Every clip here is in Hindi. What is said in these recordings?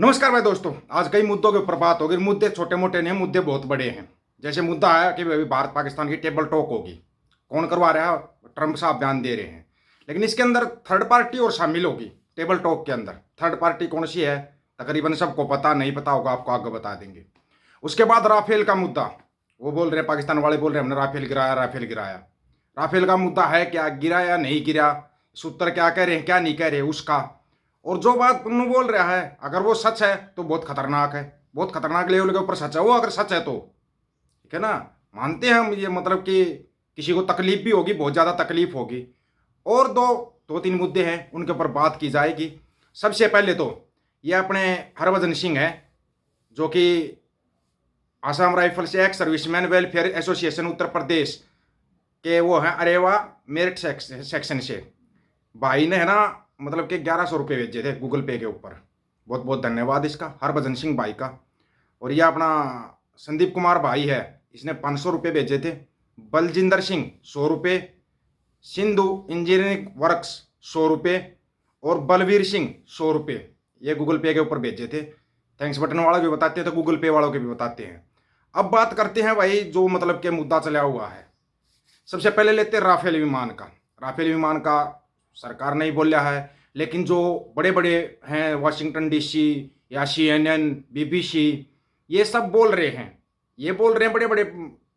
नमस्कार भाई दोस्तों, आज कई मुद्दों के ऊपर बात होगी मुद्दे छोटे मोटे नहीं, मुद्दे बहुत बड़े हैं। जैसे मुद्दा आया कि अभी भारत पाकिस्तान की टेबल टॉक होगी। कौन करवा रहा है? ट्रंप साहब बयान दे रहे हैं। लेकिन इसके अंदर थर्ड पार्टी और शामिल होगी टेबल टॉक के अंदर। थर्ड पार्टी कौन सी है? तकरीबन सबको पता, नहीं पता होगा, आपको आगे बता देंगे। उसके बाद राफेल का मुद्दा। वो बोल रहे पाकिस्तान वाले बोल रहे हमने राफेल गिराया राफेल गिराया। राफेल का मुद्दा है क्या गिरा या नहीं गिरा? सूत्र क्या कह रहे हैं, क्या नहीं कह रहे, उसका। और जो बात पन्नू बोल रहा है, अगर वो सच है तो बहुत खतरनाक है। बहुत खतरनाक लेवल के ऊपर सच है। वो अगर सच है तो ठीक है ना? मानते हैं हम ये मतलब कि किसी को तकलीफ़ भी होगी, बहुत ज़्यादा तकलीफ़ होगी। और दो दो तीन मुद्दे हैं, उनके ऊपर बात की जाएगी। सबसे पहले तो ये अपने हरभजन सिंह है, जो कि Assam rifles ex serviceman welfare association Uttar Pradesh के वो हैं, अरेवा मेरिट सेक्शन से। भाई ने है ना मतलब कि ग्यारह सौ रुपये भेजे थे गूगल पे के ऊपर। बहुत बहुत धन्यवाद इसका, हरभजन सिंह भाई का। और ये अपना संदीप कुमार भाई है, इसने पाँच सौ रुपये भेजे थे। बलजिंदर सिंह, सौ रुपये। सिंधु इंजीनियरिंग वर्क्स, सौ रुपये। और बलवीर सिंह, सौ रुपये। ये गूगल पे के ऊपर भेजे थे। थैंक्स बटन वाला भी बताते हैं तो गूगल पे वालों के भी बताते हैं। अब बात करते हैं भाई, जो मतलब के मुद्दा चला हुआ है। सबसे पहले लेते हैं राफेल विमान का। राफेल विमान का सरकार नहीं बोल रहा है। लेकिन जो बड़े बड़े हैं वाशिंगटन डीसी या C N N B B C ये सब बोल रहे हैं। ये बोल रहे हैं बड़े बड़े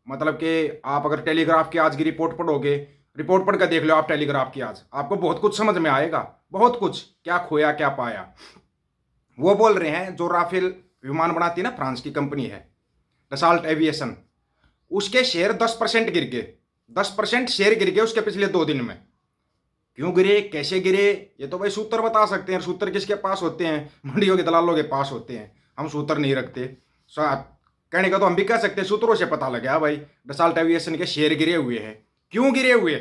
मतलब कि आप अगर टेलीग्राफ की आज की रिपोर्ट पढ़ोगे, रिपोर्ट पढ़ कर देख लो आप टेलीग्राफ की आज। आपको बहुत कुछ समझ में आएगा। बहुत कुछ, क्या खोया, क्या पाया। वो बोल रहे हैं, जो राफेल विमान बनाती है ना, फ्रांस की कंपनी है डसाल्ट एविएशन उसके शेयर दस परसेंट गिर गए। दस परसेंट शेयर गिर गए उसके पिछले दो दिन में। क्यों गिरे? कैसे गिरे? ये तो भाई सूत्र बता सकते हैं सूत्र किसके पास होते हैं? मंडियों के दलालों के पास होते हैं। हम सूत्र नहीं रखते। कहने का तो हम भी कह सकते हैं, सूत्रों से पता लगा भाई डसाल्ट एविएशन के शेयर गिरे हुए हैं। क्यों गिरे हुए?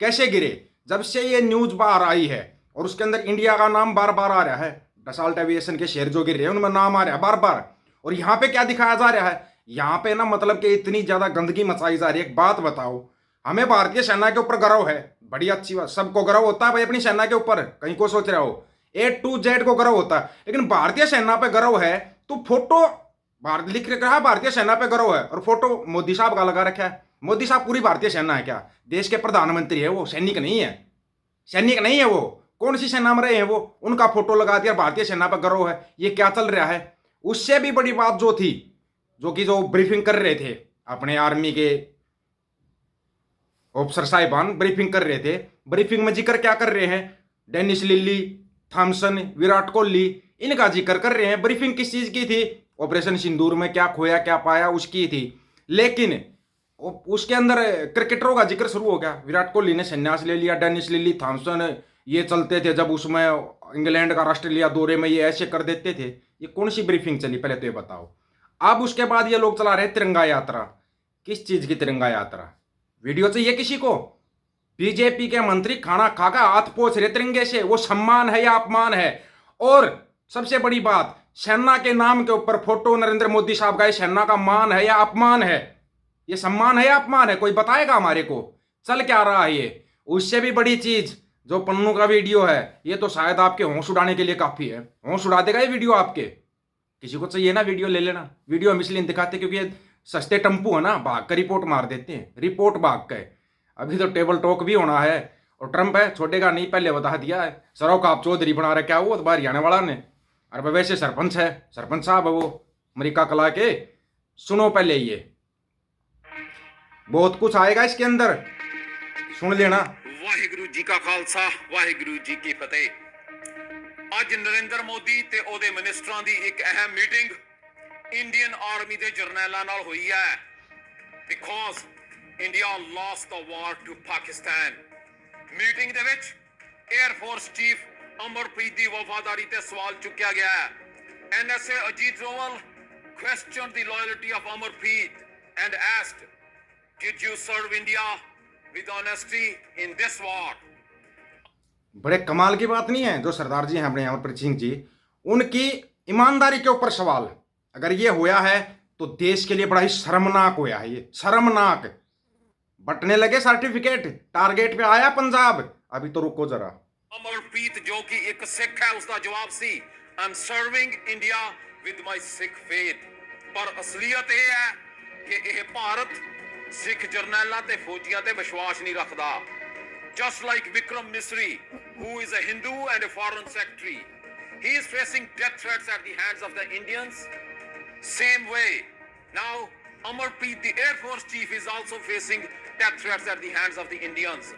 कैसे गिरे? जब से ये न्यूज़ बाहर आई है, और उसके अंदर इंडिया का नाम बार बार आ रहा है डसाल्ट एविएशन के शेयर जो गिर रहे हैं, उनमें नाम आ रहा है बार बार और यहाँ पे क्या दिखाया जा रहा है? यहाँ पे ना मतलब कि इतनी ज़्यादा गंदगी मचाई जा रही है। एक बात बताओ हमें भारतीय सेना के ऊपर गर्व है। बड़ी अच्छी बात। सबको गर्व होता है भाई अपनी सेना के ऊपर। कहीं को सोच रहे हो? ए टू जेड को गर्व होता है। लेकिन भारतीय सेना पे गर्व है तो फ़ोटो लिख रहा भारतीय सेना पे गर्व है। और फ़ोटो मोदी साहब का लगा रखा है। मोदी साहब पूरी भारतीय सेना है क्या? देश के प्रधानमंत्री है वो। सैनिक नहीं है। सैनिक नहीं है वो। कौन सी सेना में रहे हैं वो? उनका फ़ोटो लगा दिया भारतीय सेना पर गर्व है। ये क्या चल रहा है? उससे भी बड़ी बात जो थी, जो कि जो ब्रीफिंग कर रहे थे अपने आर्मी के ऑफिसर साहिबान ब्रीफिंग कर रहे थे। ब्रीफिंग में ज़िक्र क्या कर रहे हैं? Dennis Lillee Thomson Virat Kohli, इनका ज़िक्र कर रहे हैं। ब्रीफिंग किस चीज़ की थी? ऑपरेशन सिंदूर में क्या खोया, क्या पाया, उसकी थी। लेकिन उसके अंदर क्रिकेटरों का ज़िक्र शुरू हो गया। विराट कोहली ने संन्यास ले लिया डेनिस लिल्ली थॉमसन ये चलते थे जब उसमें इंग्लैंड का ऑस्ट्रेलिया दौरे में ये ऐसे कर देते थे। ये कौन सी ब्रीफिंग चली? पहले तो ये बताओ। अब उसके बाद ये लोग चला रहे तिरंगा यात्रा। किस चीज़ की तिरंगा यात्रा? वीडियो चाहिए किसी को? बीजेपी के मंत्री खाना खाकर हाथ पोछ रहे तिरंगे से, वो सम्मान है या अपमान है? और सबसे बड़ी बात सेना के नाम के ऊपर फ़ोटो नरेंद्र मोदी साहब का सेना का मान है या अपमान है? ये सम्मान है या अपमान है? कोई बताएगा हमारे को? चल क्या रहा है ये? उससे भी बड़ी चीज़, जो पन्नू का वीडियो है, ये तो शायद आपके होश उड़ाने के लिए काफ़ी है। होश उड़ा देगा ये वीडियो आपके? किसी को चाहिए ना वीडियो ले लेना? वीडियो हम इसलिए दिखाते क्योंकि सस्ते टम्पू है ना भाग कर रिपोर्ट मार देते हैं रिपोर्ट भाग के अभी तो टेबल टॉक भी होना है और ट्रंप है छोटेगा नहीं पहले बता दिया है सरो का आप चौधरी बना रहे क्या हुआ तो बाहर आने वाला ने अरे वैसे सरपंच है सरपंच साहब है वो अमरीका कला के सुनो पहले ये बहुत कुछ आएगा इसके अंदर सुन लेना ਵਾਹਿਗੁਰੂ ਜੀ ਕਾ ਖਾਲਸਾ ਵਾਹਿਗੁਰੂ ਜੀ ਕੀ ਫਤਿਹ ਅੱਜ ਨਰਿੰਦਰ ਮੋਦੀ ਤੇ ਉਹਦੇ ਮਿਨਿਸਟਰਾਂ ਦੀ ਇੱਕ ਅਹਿਮ ਮੀਟਿੰਗ ਇੰਡੀਅਨ ਆਰਮੀ ਦੇ ਜਰਨੈਲਾਂ ਨਾਲ ਹੋਈ ਹੈ ਬਿਕੋਜ਼ ਇੰਡੀਆ ਲਾਸਟ ਦਾ ਵਾਰ ਟੂ ਪਾਕਿਸਤਾਨ ਮੀਟਿੰਗ ਦੇ ਵਿੱਚ 에ਅਰ ਫੋਰਸ ਚੀਫ ਅਮਰਪ੍ਰੀਤ ਦੀ ਵਫਾਦਾਰੀ ਤੇ ਸਵਾਲ ਚੁੱਕਿਆ ਗਿਆ ਹੈ NSA Ajit Doval questioned the loyalty of Amarpreet and asked, Did you serve India with honesty in this war? बड़े कमाल की बात नहीं है जो सरदार जी हैं अपने अमरप्रीत सिंह जी उनकी ईमानदारी के ऊपर सवाल अगर ये होया है तो देश के लिए बड़ा ही शर्मनाक होया है ये शर्मनाक बटने लगे सर्टिफिकेट टारगेट पे आया पंजाब अभी तो रुको जरा ਅਮਰਪ੍ਰੀਤ ਜੋ ਕਿ ਇੱਕ ਸਿੱਖ ਹੈ ਉਸ ਦਾ ਜਵਾਬ ਸੀ I'm serving India with my Sikh faith. ਪਰ ਅਸਲੀਅਤ ਇਹ ਹੈ ਕਿ ਇਹ ਭਾਰਤ ਸਿੱਖ ਜਰਨੈਲਾਂ ਤੇ ਫੌਜੀਆਂ ਤੇ ਵਿਸ਼ਵਾਸ ਨਹੀਂ ਰੱਖਦਾ just like Vikram Misri, who is a Hindu and a foreign secretary. He is facing death threats at the hands of the Indians. Same way. Now, Amarpreet, the Air Force chief, is also facing death threats at the hands of the Indians.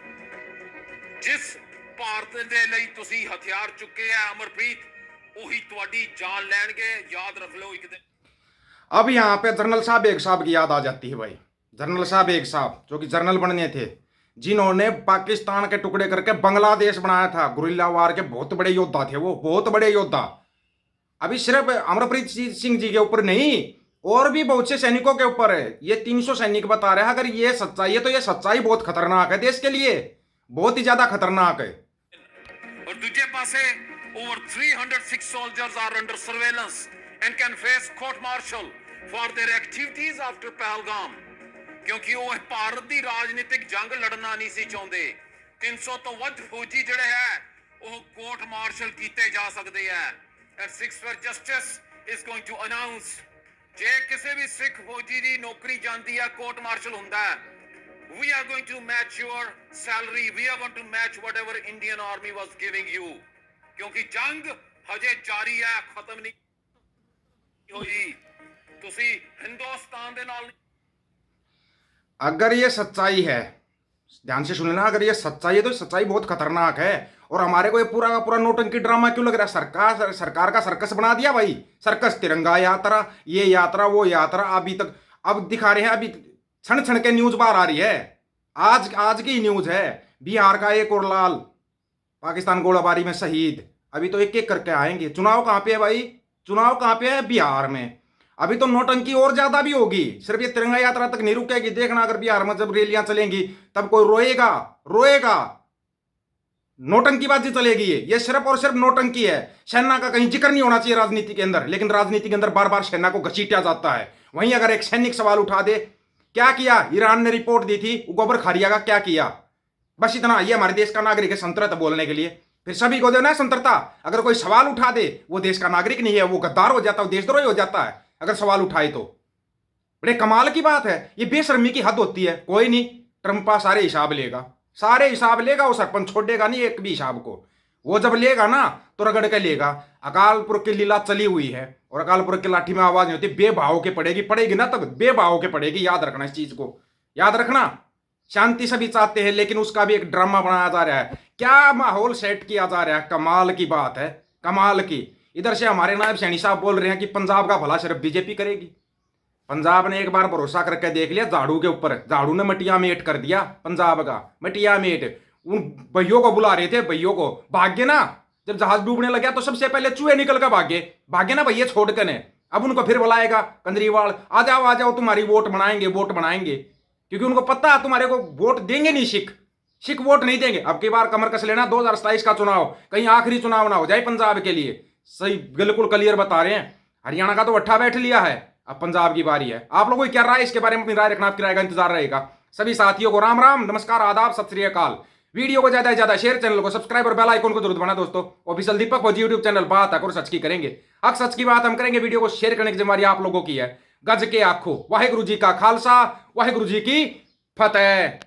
ਜਿਸ ਭਾਰਤ ਦੇ ਲਈ ਤੁਸੀਂ ਹਥਿਆਰ ਚੁੱਕੇ ਆ ਅਮਰਪ੍ਰੀਤ ਉਹੀ ਤੁਹਾਡੀ ਜਾਨ ਲੈਣਗੇ ਯਾਦ ਰੱਖ ਲਓ ਇੱਕ ਦਿਨ अब यहाँ पे जनरल साहब एक साहब की याद आ जाती है भाई जनरल साहब एक साहब जो कि जनरल बनने थे जिन्होंने पाकिस्तान के टुकड़े करके बांग्लादेश बनाया था गुरिल्ला वार के बहुत बड़े योद्धा थे वो बहुत बड़े योद्धा अभी सिर्फ अमरप्रीत जी- सिंह जी के ऊपर नहीं और भी बहुत से सैनिकों के ऊपर है ये 300 सैनिक बता रहे हैं अगर ये सच्चाई है तो ये सच्चाई बहुत खतरनाक है देश के लिए बहुत ही ज्यादा खतरनाक है ਔਰ ਦੂਜੇ ਪਾਸੇ over 300 Sikh soldiers are under surveillance and can face court martial for their activities after Pahalgam ਕਿਉਂਕਿ ਉਹ ਭਾਰਤ ਦੀ ਰਾਜਨੀਤਿਕ ਜੰਗ ਲੜਨਾ ਨਹੀਂ ਸੀ ਚਾਹੁੰਦੇ 300 ਤੋਂ ਵੱਧ ਫੌਜੀ ਜਿਹੜੇ ਹੈ ਉਹ ਕੋਰਟ ਮਾਰਸ਼ਲ ਕੀਤੇ ਜਾ ਸਕਦੇ ਹੈ that Sikhs for Justice is going to announce ਜੇ ਕਿਸੇ ਵੀ ਸਿੱਖ ਫੌਜੀ ਦੀ ਨੌਕਰੀ ਜਾਂਦੀ ਆ ਕੋਰਟ ਮਾਰਸ਼ਲ ਹੁੰਦਾ we are going to match your salary we are going to match whatever indian army was giving you ਕਿਉਂਕਿ ਜੰਗ ਹਜੇ ਜਾਰੀ ਹੈ ਖਤਮ ਨਹੀਂ ਹੋਈ ਤੁਸੀਂ ਹਿੰਦੁਸਤਾਨ ਦੇ ਨਾਲ ਅਗਰ ਇਹ ਸੱਚਾਈ ਹੈ ध्यान से सुन लेना अगर ये सच्चाई है तो सच्चाई बहुत खतरनाक है। और हमारे को ये पूरा का पूरा नोटंकी ड्रामा क्यों लग रहा है? सरकार सरकार का सर्कस बना दिया भाई। सर्कस, तिरंगा यात्रा, ये यात्रा, वो यात्रा, अभी तक, अब दिखा रहे हैं, अभी क्षण क्षण के न्यूज़ बाहर आ रही है। आज आज की न्यूज़ है, बिहार का एक और लाल, पाकिस्तान गोलाबारी में शहीद। अभी तो एक एक करके आएँगे। चुनाव कहाँ पे है भाई? चुनाव कहाँ पे है? बिहार में। अभी तो नोटंकी और ज़्यादा भी होगी। सिर्फ़ ये तिरंगा यात्रा तक नहीं रुकेगी। देखना, अगर बिहार में जब रैलियाँ चलेंगी, तब कोई रोएगा रोएगा। नोटंकी नोटंकीबाजी चलेगी ये। ये सिर्फ़ और सिर्फ़ नोटंकी है। सेना का कहीं ज़िक्र नहीं होना चाहिए राजनीति के अंदर, लेकिन राजनीति के अंदर बार बार सेना को घसीटा जाता है। वहीं अगर एक सैनिक सवाल उठा दे, क्या किया? ईरान ने रिपोर्ट दी थी गोबर खारिया का क्या किया? बस इतना, ये हमारे देश का नागरिक है संतरत बोलने के लिए। फिर सभी को देना है संतरता। अगर कोई सवाल उठा दे, वो देश का नागरिक नहीं है, वो गद्दार हो जाता है देशद्रोही हो जाता है। अगर सवाल उठाए तो। बड़े कमाल की बात है। ये बेशर्मी की हद होती है। कोई नहीं, ट्रंपा सारे हिसाब लेगा। सारे हिसाब लेगा, वो सरपंच छोड़ेगा नहीं एक भी हिसाब को। वो जब लेगा ना तो रगड़ के लेगा। अकालपुर की लीला चली हुई है और अकालपुर की लाठी में आवाज़ नहीं होती। बेभाव के पड़ेगी। पड़ेगी ना तब। बेभाव के पड़ेगी। याद रखना इस चीज़ को। याद रखना। शांति सभी चाहते हैं, लेकिन उसका भी एक ड्रामा बनाया जा रहा है। क्या माहौल सेट किया जा रहा है? कमाल की बात है। कमाल की। इधर से हमारे नायब सैनी साहब बोल रहे हैं कि पंजाब का भला सिर्फ़ बीजेपी करेगी। पंजाब ने एक बार भरोसा करके देख लिया झाड़ू के ऊपर। झाड़ू ने मटिया मेट कर दिया पंजाब का, मटिया मेट। उन भैयों को बुला रहे थे भैयों को। भाग्य ना, जब जहाज़ डूबने लगा तो सबसे पहले चूहे निकल कर भागे। भागे ना भैया छोड़ कर ने अब उनको फिर बुलाएगा कंजरीवाल आ जाओ आ जाओ, तुम्हारी वोट बनाएँगे वोट बनाएँगे। क्योंकि उनको पता है तुम्हारे को वोट देंगे नहीं सिख। सिख वोट नहीं देंगे। अब की बार कमर कस लेना, दो का चुनाव, कहीं आखिरी चुनाव ना हो जाए पंजाब के लिए। सही, बिल्कुल क्लियर बता रहे हैं। हरियाणा का तो अट्ठा बैठ लिया है। अब पंजाब की बारी है। आप लोगों की क्या राय इसके बारे में अपनी राय रखना, आपकी राय का इंतज़ार रहेगा। सभी साथियों को राम राम, नमस्कार, आदाब, सत श्री अकाल। वीडियो को ज़्यादा से ज़्यादा शेयर चैनल को सब्सक्राइब और बेल आइकन को ज़रूर बना दोस्तों। और ऑफिशियल दीपक फौजी यूट्यूब चैनल बात आकर सच की करेंगे। अब सच की बात हम करेंगे, वीडियो को शेयर करने की जिम्मेवारी आप लोगों की है। गज के आखो, वाहेगुरु जी का खालसा, वाहेगुरु जी की फतेह।